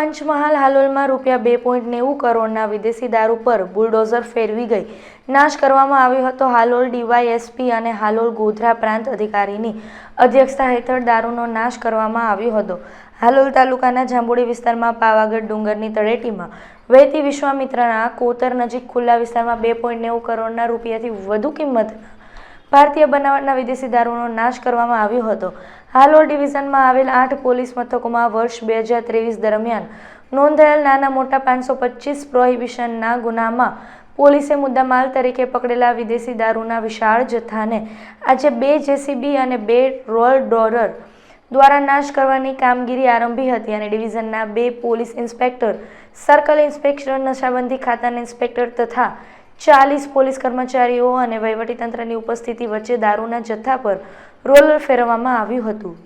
પંચમહાલ હાલોલમાં રૂપિયા બે પોઈન્ટ નેવું કરોડના વિદેશી દારૂ પર બુલડોઝર ફેરવી ગઈ. નાશ કરવામાં આવ્યો હતો હાલોલ ડીવાયએસપી અને હાલોલ ગોધરા પ્રાંત અધિકારીની અધ્યક્ષતા હેઠળ દારૂનો નાશ કરવામાં આવ્યો હતો. હાલોલ તાલુકાના જાંબુડી વિસ્તારમાં પાવાગઢ ડુંગરની તળેટીમાં વહેતી વિશ્વામિત્રના કોતર નજીક ખુલ્લા વિસ્તારમાં બે પોઈન્ટ નેવું કરોડના રૂપિયાથી વધુ કિંમતના ભારતીય બનાવટના વિદેશી દારૂનો નાશ કરવામાં આવ્યો હતો. હાલોલ ડિવિઝનમાં આવેલ આઠ પોલીસ મથકોમાં વર્ષ બે હજાર ત્રેવીસ દરમિયાન નોંધાયેલ નાના મોટા પાંચસો પચીસ પ્રોહિબિશનના ગુનામાં પોલીસે મુદ્દામાલ તરીકે પકડેલા વિદેશી દારૂના વિશાળ જથ્થાને આજે બે જેસીબી અને બે રોલ ડોરર દ્વારા નાશ કરવાની કામગીરી આરંભી હતી અને ડિવિઝનના બે પોલીસ ઇન્સ્પેક્ટર, સર્કલ ઇન્સ્પેક્ટર, નશાબંધી ખાતાના ઇન્સ્પેક્ટર તથા ચાલીસ પોલીસ કર્મચારીઓ અને વહીવટીતંત્રની ઉપસ્થિતિ વચ્ચે દારૂના જથ્થા પર રોલર ફેરવવામાં આવ્યું હતું.